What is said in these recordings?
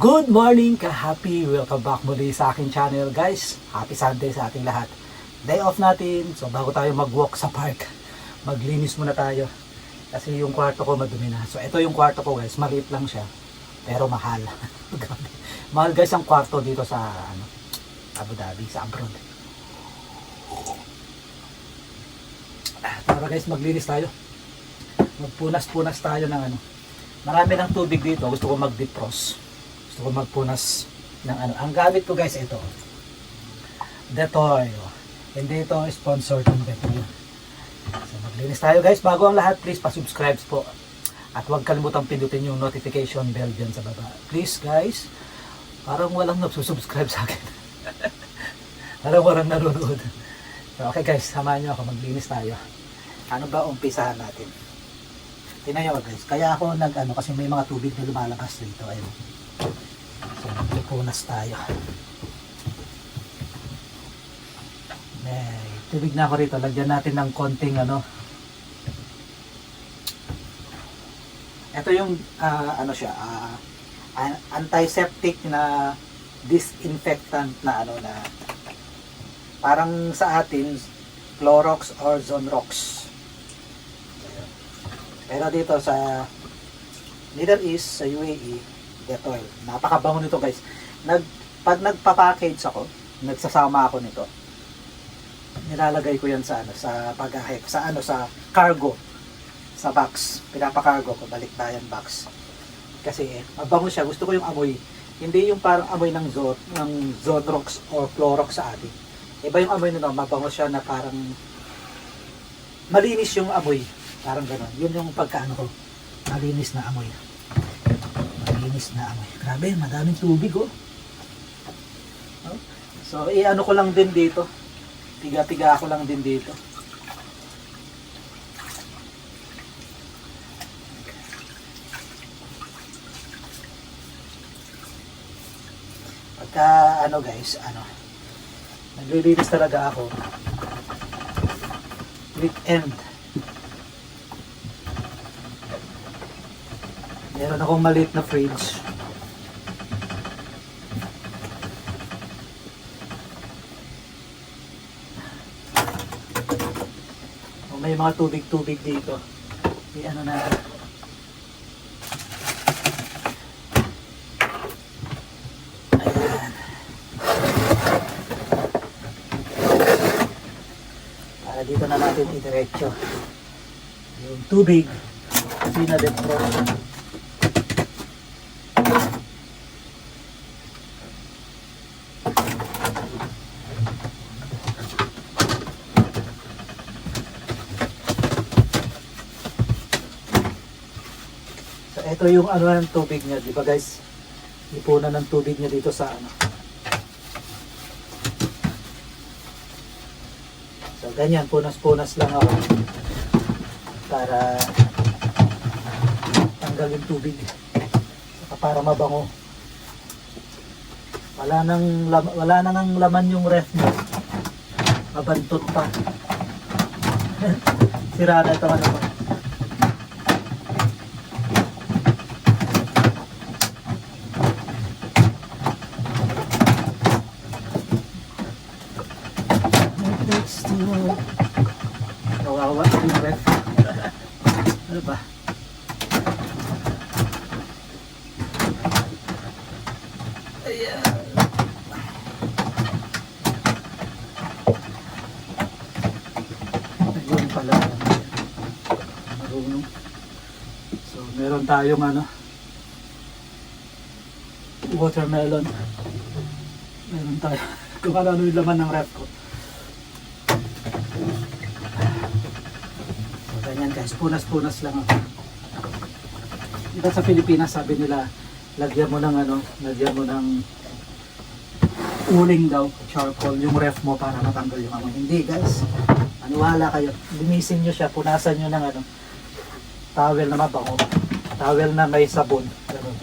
Good morning ka-happy! Welcome back muli sa aking channel guys. Happy Sunday sa ating lahat. Day off natin. So bago tayo mag-walk sa park, maglinis muna tayo. Kasi yung kwarto ko madumi na. So ito yung kwarto ko guys. Maliit lang siya. Pero mahal. Mahal guys ang kwarto dito sa ano, Abu Dhabi, sa abroad. Tara guys, maglinis tayo. Magpunas-punas tayo ng ano. Marami ng tubig dito. Gusto ko mag-defrost. Gusto ko magpunas ng ano. Ang gamit ko guys, ito. Dettol. Hindi ito sponsor ng Dettol. So maglinis tayo guys. Bago ang lahat, please pa-subscribe po. At huwag kalimutang pindutin yung notification bell dyan sa baba. Please guys, parang walang nagsusubscribe sa akin. parang walang nanonood. So, okay guys, samahan nyo ako. Maglinis tayo. Ano ba umpisahan natin? Tingnan nyo guys. Kaya ako nag ano kasi may mga tubig na lumalabas dito. Ayun. So magpupunas tayo. May tubig na ako rito. Lagyan natin ng konting ano. Ito yung ah, ano siya. an- antiseptic na disinfectant na ano na parang sa atin Clorox or Zonrox. Pero dito sa Middle East, sa UAE, Dettol. Napakabango nito guys. Nag, pag nagpa-package ako, nagsasama ako nito, nilalagay ko yan sa ano, sa pag-ahek, sa ano, sa cargo, sa box. Pinapa-cargo ko, balikbayan box. Kasi eh, mabango siya. Gusto ko yung amoy. Hindi yung parang amoy ng Zon, ng Zonrox or Clorox sa atin. Iba yung amoy nito, mabango siya na parang malinis yung amoy. Parang gano'n. Yun yung pagkaano ko. Malinis na amoy. Malinis na amoy. Grabe, madaming tubig oh. Oh. So, i-ano ko lang din dito. Tiga-tiga ko lang din dito. Pagka ano guys, ano, naglilinis talaga ako. Weekend. Meron akong maliit na fridge. O, may mga tubig-tubig dito. May ano na. Ayan. Para dito na natin idiretso. Yung tubig. Pinadetro. So, ito yung ano ng tubig niya, di ba guys? Ipunan ng tubig niya dito sa ano. So, ganyan, punas-punas lang ako para tanggal yung tubig. Saka para mabango. Wala nang wala na nang laman yung ref mo. Mabantot pa. Sira na ito ano. Next to Kawawa yung ref. ano ba? Ayan. Ayun pala. Marunong. So, meron tayong ano, watermelon. Meron tayo. Kung ano yung laman ng ref ko. So, ganyan guys. Punas-punas lang ako. Diba sa Pilipinas, sabi nila, lagyan mo ng ano, lagyan mo ng uling daw, charcoal, yung ref mo para matanggal yung amoy. Hindi guys, maniwala kayo. Linisin nyo siya, punasan nyo ng ano, towel na mabango, towel na may sabon. Ganun.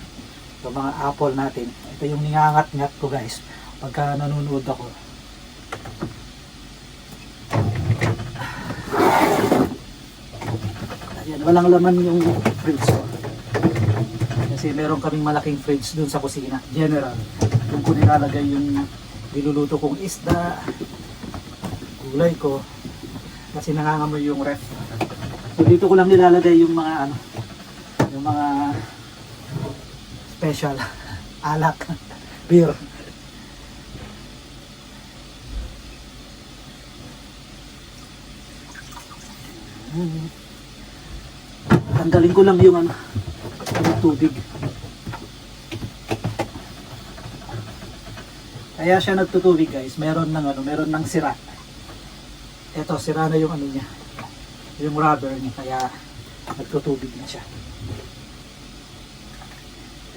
Ito mga apple natin. Ito yung ningangat-ngat ko guys, pagka nanonood ako. Ayan, walang laman yung fridge ko. Kasi meron kaming malaking fridge dun sa kusina. General. Doon ko nilalagay yung niluluto kong isda, gulay ko. Kasi nangangamoy yung ref. So dito ko lang nilalagay yung mga ano, mga special alak, beer. Tanggalin ko lang yung ano, yung tubig. Kaya siya nagtutubig guys, meron ng ano, meron ng sira. Ito, sira na yung ano niya. Yung rubber niya, kaya nagtutubig na siya.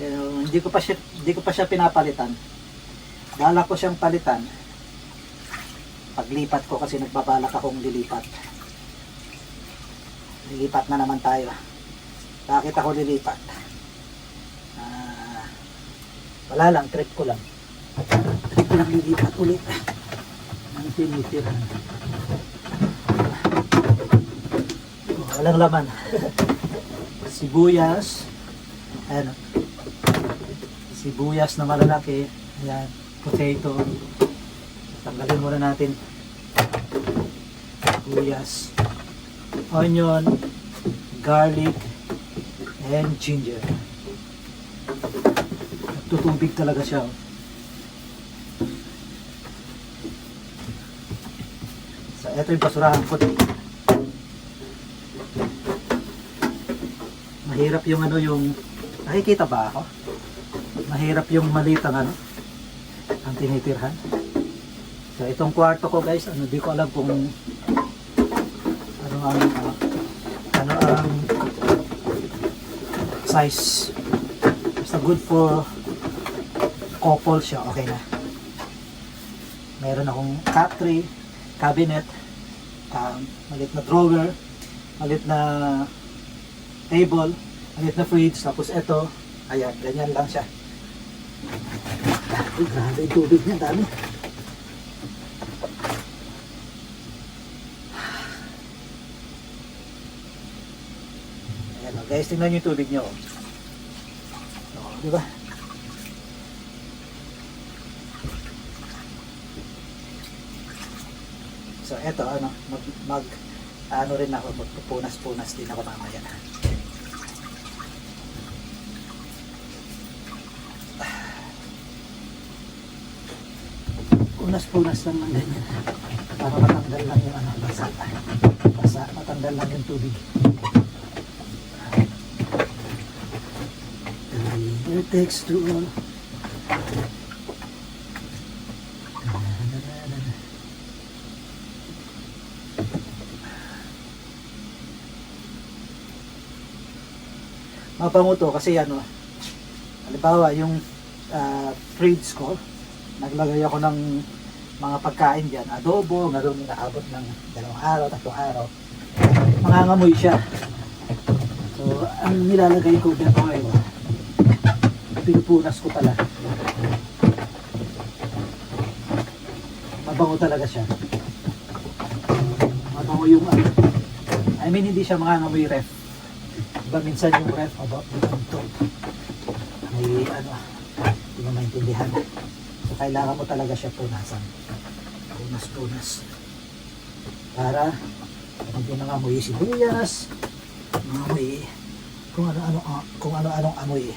Pero hindi ko pa siya, hindi ko pa siya pinapalitan. Bala ko siyang palitan. Paglipat ko kasi nagbabalak akong lilipat. Lilipat na naman tayo. Bakit ako lilipat? Ah, wala lang, trip ko lang. Trip ko lang lilipat ulit. Ang tinitiran. Oh, walang laman. Sibuyas. Ayan. oh. Sibuyas na malalaki. Ayan. Potato. Tanggalin muna natin. Sibuyas. Onion. Garlic. And ginger. Tutubig talaga siya. oh. So, ito yung basurahan ko. Mahirap yung ano yung nakikita ba ako? Mahirap yung maliit ang ano ang tinitirhan. So itong kwarto ko guys, ano di ko alam kung ano ang ano, ano ang size. Basta good for couple siya, okay na. Meron akong cat cabinet, um, malit na drawer, malit na table, malit na fridge, tapos ito, ayan, ganyan lang siya. Uy, grabe yung tubig niya, dami. Ayan o, guys, tingnan niyo yung tubig niyo. oh. Oh, di ba? So, eto, ano, mag, mag, ano rin ako, magpupunas-punas din ako mamaya. Punas-punas lang ng ganyan. Para matanggal lang yung ano, basa. Basa, matanggal lang yung tubig. Takes two all. Mabango to kasi ano, halimbawa yung ah, fridge ko, naglagay ako ng mga pagkain dyan, adobo, ngayon inaabot ng dalawang araw, tatlong araw. Mangangamoy siya. So, ang nilalagay ko dyan oil, pinupunas ko pala. Mabango talaga siya. Mabango yung ano. I mean, hindi siya mangangamoy ref. Diba minsan yung ref about ito. May ano, hindi mo maintindihan. So, kailangan mo talaga siya punasan. Punas-punas. Para hindi na amoy sibuyas, amoy kung ano-ano ah, kung ano-anong amoy.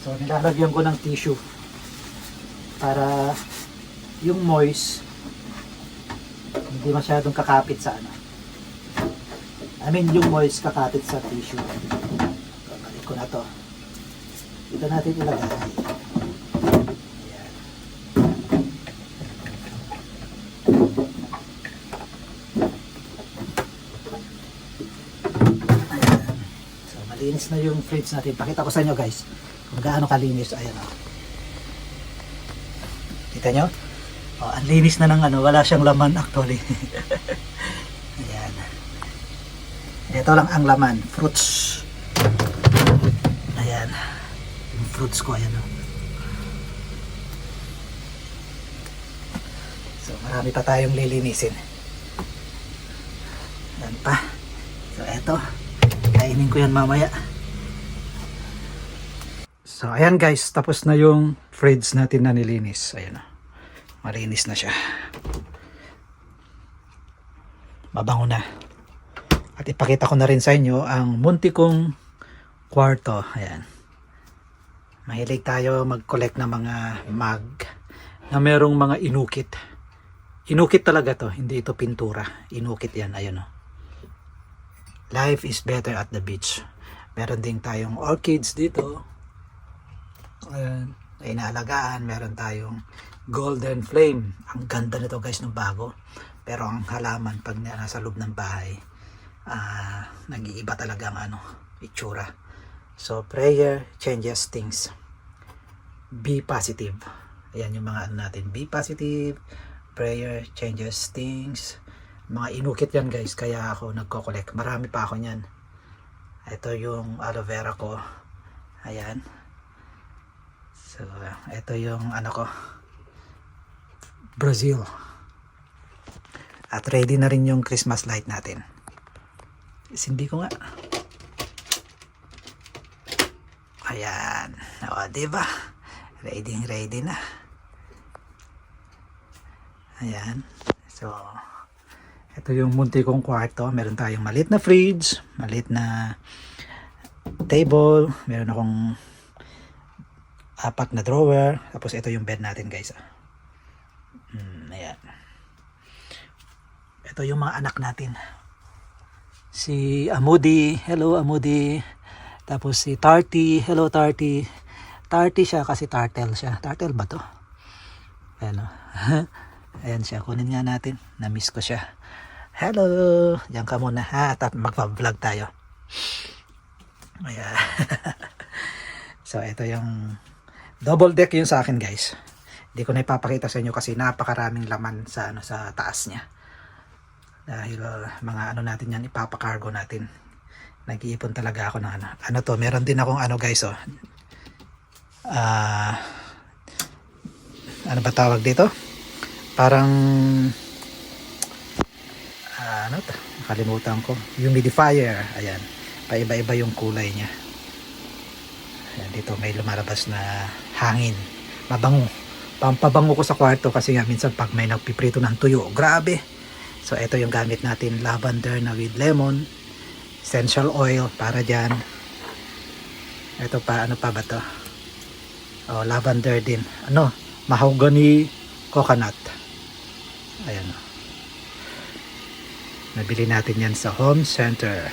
So nilalagyan ko ng tissue para yung moist hindi masyadong kakapit sa ano. I mean yung moist kakapit sa tissue. So, balik ko na to. Dito natin ilagay. Ayan. Ayan. So, malinis na yung fridge natin. Pakita ko sa inyo guys kung gaano kalinis. Ayan o. Kita nyo? Oh, ang linis na ng ano. Wala siyang laman actually. Ayan. Ito lang ang laman. Fruits. Ayan. Yung fruits ko. Ayan o. So, marami pa tayong lilinisin. Yan pa. So, eto. Kainin ko yan mamaya. So, ayan guys, tapos na yung fridge natin na nilinis. Ayan o. Malinis na siya. Mabango na. At ipakita ko na rin sa inyo ang munti kong kwarto. Ayan. Mahilig tayo mag-collect ng mga mug na merong mga inukit. Inukit talaga to, hindi ito pintura. Inukit yan, ayun o. Life is better at the beach. Meron din tayong orchids dito. Ayan, na inaalagaan. Meron tayong golden flame. Ang ganda nito guys ng bago. Pero ang halaman pag nasa loob ng bahay, ah, nag-iiba talaga ang ano, itsura. So, prayer changes things. Be positive. Ayan yung mga ano natin. Be positive. Prayer changes things. Mga inukit yan guys. Kaya ako nagko-collect. Marami pa ako niyan. Ito yung aloe vera ko. Ayan. So, ito yung ano ko. Brazil. At ready na rin yung Christmas light natin. Sindi ko nga. Ayan. O, diba? Ready, ready na. Ayan. So, ito yung munti kong kwarto. Meron tayong malit na fridge, malit na table, meron akong apat na drawer, tapos ito yung bed natin guys. Mm, ayan. Ito yung mga anak natin. Si Amudi, hello Amudi. Tapos si Tarty, hello Tarty. Tarty siya kasi turtle siya. Turtle ba to? Ayan o. Ayan siya, kunin nga natin. Na-miss ko siya. Hello! Diyan ka muna ha. At magpa-vlog tayo. Ayan. so, ito yung double deck yun sa akin guys. Hindi ko na ipapakita sa inyo kasi napakaraming laman sa ano sa taas niya. Dahil uh, mga ano natin yan ipapakargo natin. Nag-iipon talaga ako ng ano. Ano to, meron din akong ano guys oh. Ah ano ba tawag dito? Parang ano to? Nakalimutan ko. Humidifier. Ayan. Paiba-iba yung kulay niya. Ayan, dito may lumalabas na hangin. Mabango. Pampabango ko sa kwarto kasi nga minsan pag may nagpiprito ng tuyo, grabe. So ito yung gamit natin, lavender na with lemon, essential oil para dyan. Ito pa, ano pa ba to? Oh, lavender din. Ano? Mahogany coconut. Ayan. Nabili natin yan sa home center.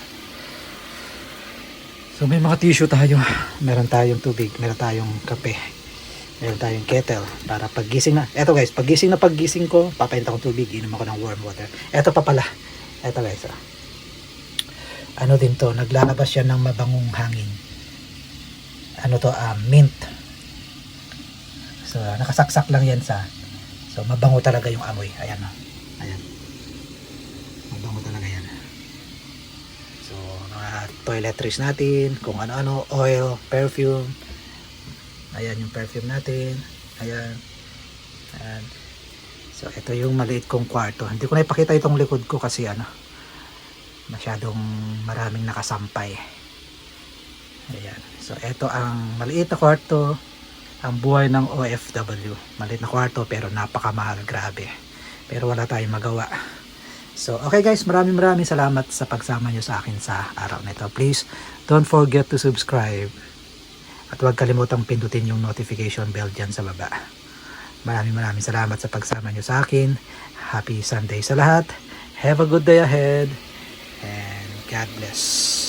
So may mga tissue tayo. Meron tayong tubig, meron tayong kape. Meron tayong kettle para paggising na. Eto guys, paggising na paggising ko, papainta ko tubig, inom ako ng warm water. Eto pa pala. Eto guys. ah. Ano din to, naglalabas siya ng mabangong hangin. Ano to, ah, mint. So, nakasaksak lang yan sa So, mabango talaga yung amoy. Ayan oh. Ayan. Mabango talaga yan. So, mga toiletries natin, kung ano-ano, oil, perfume. Ayan yung perfume natin. Ayan. Ayan. So, ito yung maliit kong kwarto. Hindi ko na ipakita itong likod ko kasi ano, masyadong maraming nakasampay. Ayan. So, ito ang maliit na kwarto ang buhay ng OFW. Maliit na kwarto pero napakamahal, grabe. Pero wala tayong magawa. So, okay guys, maraming maraming salamat sa pagsama nyo sa akin sa araw na ito. Please, don't forget to subscribe. At huwag kalimutang pindutin yung notification bell dyan sa baba. Maraming maraming salamat sa pagsama nyo sa akin. Happy Sunday sa lahat. Have a good day ahead. And God bless.